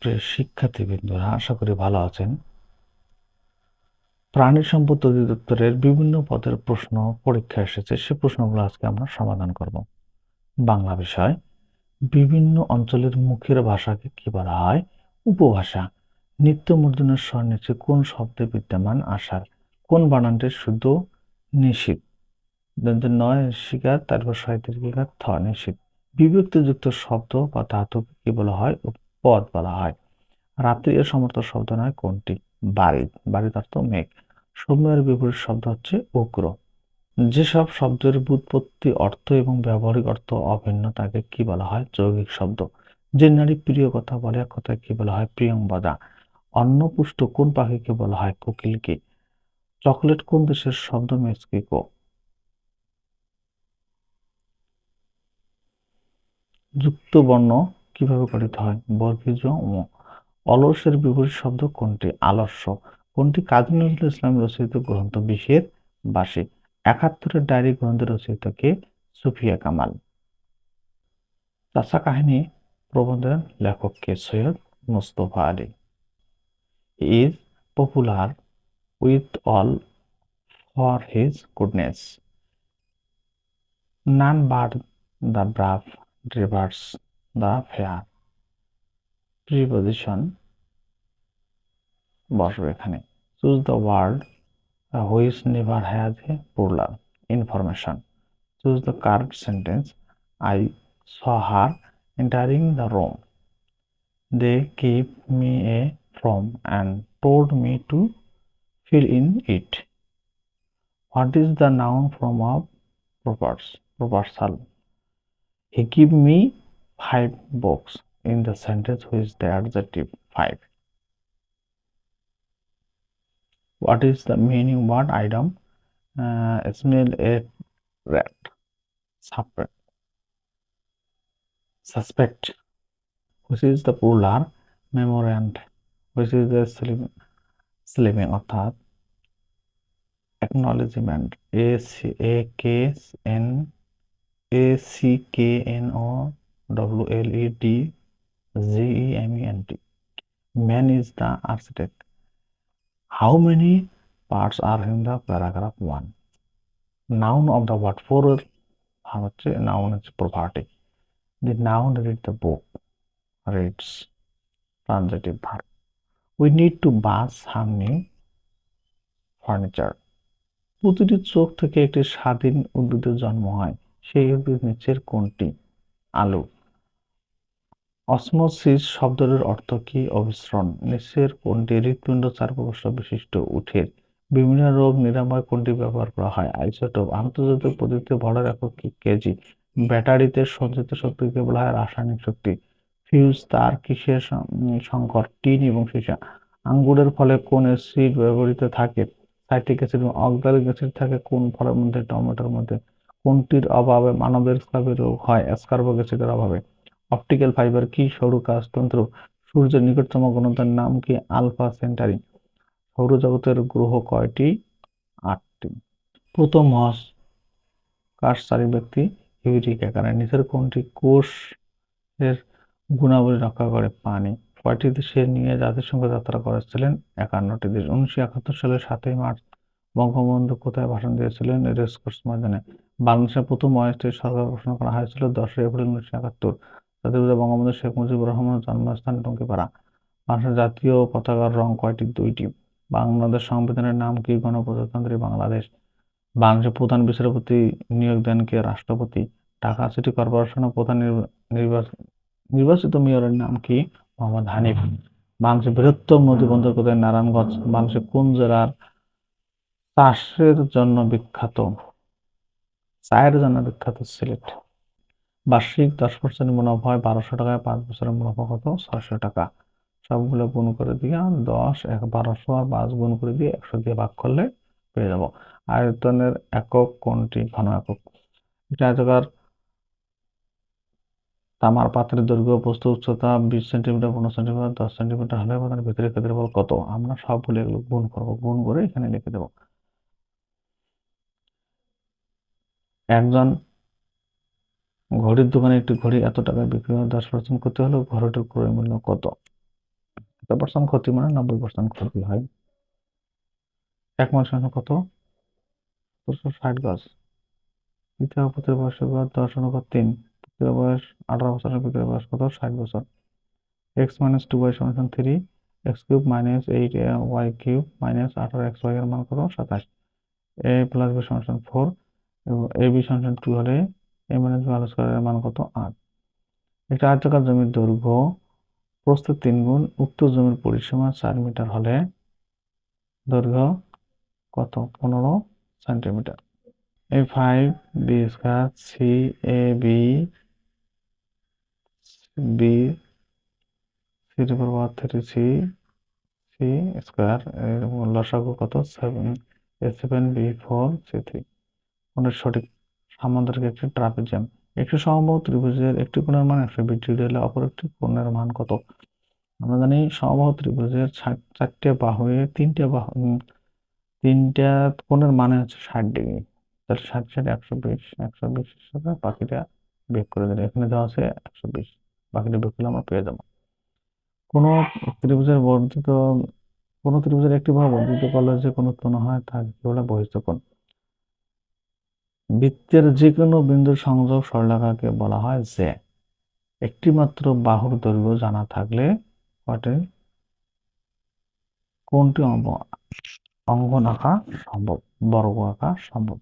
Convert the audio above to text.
সুপ্রিয় শিক্ষার্থীবৃন্দরা আশা করি ভালো আছেন। প্রাণী সম্পদ অধিদপ্তরের বিভিন্ন পদের প্রশ্ন পরীক্ষা এসেছে, সে প্রশ্নগুলো আজকে আমরা সমাধান করব। বাংলা বিষয়, বিভিন্ন অঞ্চলের মুখের ভাষাকে কি বলা হয়? উপভাষা, নিত্য মূর্ধনের স্বর নিচে কোন শব্দে বিদ্যমান আসার কোন বানানটির শুদ্ধ? নিষিদ্ধ। নয়, শিকার, তারপর সাহিত্যের কিকার থ নিষিদ্ধ। বিভক্তিযুক্ত শব্দ বা ধাতুকে কি বলা হয়? পদ বলা হয়। রাত্রি এর সমর্থ শব্দ নয় কোনটি? বাড়ি। বাড়ির অর্থ মেঘ। সৌম্যের বিপরীত শব্দ হচ্ছে উগ্র। যেসব শব্দের বুৎপত্তি অর্থ এবং ব্যবহারিক অর্থ অভিন্ন, তাকে কি বলা হয়? যৌগিক শব্দ। যে নারী প্রিয় কথা বলে, এক কথায় কি বলা হয়? প্রিয়ংবদা অন্নপুষ্ট কোন পাখিকে বলা হয়? কোকিলকে চকলেট কোন দেশের শব্দ? মেক্সিকো। যুক্ত বর্ণ কীভাবে গঠিত হয়? বর্গীজ ও অলসের বিপরীত শব্দ কোনটি? আলস্য। কোনটি? কাজী নজরুল ইসলাম রচিত গ্রন্থ বিশের বাসী। একাত্তরের ডায়েরি গ্রন্থের রচিত কে? সুফিয়া কামাল। চাষা কাহিনী প্রবন্ধের লেখক কে? Syed Mustafa Ali. Is popular with all for his goodness. None bird the brave drivers the fair preposition বসবে এখানে choose the word which never has a plural information choose the correct sentence I saw her entering the room they gave me a form and told me to fill in it. What is the noun form of propers, proposal? He gave me five books in the sentence with the adjective five. What is the meaning what item? Uh, smell a rat. Suspect. Suspect. Which is the plural? Memorand. Which is the sleeping, sleeping অর্থাৎ acknowledgement a c a k n a c k n o w l e d g e m e n t man is the architect how many parts are in the paragraph 1 noun of the word for হচ্ছে noun হচ্ছে the noun read the book reads transitive verb we need to buy some new furniture প্রতিটি চোখ থেকে একটি স্বাধীন উদ্ভিদের জন্ম হয় সেই উদ্ভিদ নিচের কোনটি আলু অসমোসিস শব্দের অর্থ কি? অবিশ্রণ নিচের কোনটি? হৃৎপিণ্ড চার প্রকোষ্ঠ বিশিষ্ট উঠের বিভিন্ন রোগ নিরাময় কোনটি ব্যবহার করা হয়? আইসোটোপ, আন্তর্জাতিক পদ্ধতিতে ভরের একক কেজি। ব্যাটারিতে সঞ্চিত শক্তিকে বলা হয় রাসায়নিক শক্তি। ফিউজ তার কিসের সংকর টিন এবং সীসা। আঙ্গুরের ফলে কোন অ্যাসিড ব্যবহৃত থাকে? সাইট্রিক অ্যাসিড এবং অক্সালিক অ্যাসিড থাকে কোন ফলের মধ্যে? টমেটোর মধ্যে। কোনটির অভাবে মানবের স্কাবি রোগ হয়? অ্যাসকার্বক অ্যাসিডের অভাবে। অপটিক্যাল ফাইবার কি সরু কাজতন্ত্র? সূর্যের নিকটতম গ্রন্থের নাম কি আলফা সেন্টারি সৌরজগতের গ্রহ কয়টি? আটটি। প্রথম মহাকাশচারী ব্যক্তি ইউরি ক্যাকারে নিচের কোনটি কোষের গুণাবলী রক্ষা করে পানি। কয়টি দেশে নিয়ে জাতিসংঘ যাত্রা করেছিলেন? একান্নটি দেশ। উনিশশো একাত্তর সালের সাতই মার্চ বঙ্গবন্ধু কোথায় ভাষণ দিয়েছিলেন? রেসকোর্স ময়দানে। বাংলাদেশের প্রথম অস্থায়ী সরকার ঘোষণা করা হয়েছিল দশই এপ্রিল উনিশশো একাত্তর। জাতির বঙ্গবন্ধু শেখ মুজিবুর রহমানের জন্মস্থান টঙ্কিপাড়া। বাংলাদেশের জাতীয় পতাকার রং কয়টি? দুইটি। বাংলাদেশ সংবিধানের নাম কি? গণপ্রজাতন্ত্রী বাংলাদেশ। বাংলাদেশের প্রধান বিচারপতি নিয়োগ দেন কে? রাষ্ট্রপতি। ঢাকা সিটি কর্পোরেশনের প্রধান নির্বাচিত মেয়রের নাম কি? মোহাম্মদ হানিফ। বাংলাদেশের বৃহত্তম নদী কোথায় নারায়ণগঞ্জ, বাংলাদেশের কোন জেলার চাষের জন্য বিখ্যাত? চায়ের জন্য বিখ্যাত সিলেট। বার্ষিক দশ পার্সেন্ট মুনাফা হয় বারোশো টাকায়, পাঁচ বছরের মুনাফা কত? ছয়শো টাকা। সবগুলো গুণ করে দিয়ে দশ, এক, বারোশো আর পাঁচ গুণ করে দিয়ে একশো দিয়ে ভাগ করলে পেয়ে যাব। আয়তনের একক কোনটি? ঘন একক। এটা তামার পাত্রের দৈর্ঘ্য, বস্তু উচ্চতা বিশ সেন্টিমিটার, পনেরো সেন্টিমিটার, দশ সেন্টিমিটার হলে আমাদের ভিতরে ক্ষেত্রফল কত? আমরা সবগুলো এগুলো গুণ করব, গুণ করে এখানে লিখে দেবো। একজন ঘড়ির দোকানে একটি ঘড়ি এত টাকায় বিক্রি হয়, দশ পার্সেন্ট করতে হলেও ঘড়িটির ক্রয় মূল্য কত? পঁচাত্তর পার্সেন্ট ক্ষতি মানে নব্বই পার্সেন্ট ক্ষতি হয়। এক মাস কত? দুশো ষাট গজ। তৃতীয় পুত্রের বয়স দশ অনুপাত তিন। পুত্রের বয়স আঠারো বছর পুত্রের বয়স কত? ষাট বছর। এক্স মাইনাস টু ওয়াই সমান three X cube minus eight Y cube minus আঠারো, এক্স ওয়াই এর মান কত? সাতাশ। এ প্লাস বি সমান ফোর এবং এ বি সমান টু হলে এ মাইনাস স্কয়ারের মান কত? আট। একটা আয়তাকার জমির দৈর্ঘ্য প্রস্থ তিন গুণ, উক্ত জমির পরিসীমা চার মিটার হলে দৈর্ঘ্য কত? পনেরো centimetre. A five B square C A B B C two power three C C square এর লসাগু কত? Seven A seven B four C three সঠিক সামুদ্রিক একটি ট্রাপিজিয়াম একটি সমবাহু ত্রিভুজের একটি কোণের মান একশো বিশ ডিগ্রি হলে অপর একটি কোণের মান কত? আমরা জানি সমবাহু ত্রিভুজের চার- চারটে বাহুয়ে তিনটে বাহু তিনটা কোণের মানে হচ্ছে ষাট ডিগ্রি। তাহলে ষাট ষাট, একশো বিশ একশো বিশ হিসাবে বাকিটা বিয়োগ করে দিলে এখানে দেওয়া আছে একশো বিশ। বাকিটা বিয়োগ করলে আমরা পেয়ে যাব। কোনো ত্রিভুজের বর্ধিত, কোনো ত্রিভুজের একটি বাহু বর্ধিত করলে যে কোনো কোণ হয় কি বলে বহিস্থ কোণ। বৃত্তের যে কোনো বিন্দুর সংযোগ সরলরেখাকে বলা হয় যে একটি মাত্র বাহুর দৈর্ঘ্য জানা থাকলে কটে কোনটি অঙ্গ অঙ্গন আঁকা সম্ভব বর্গ আঁকা সম্ভব?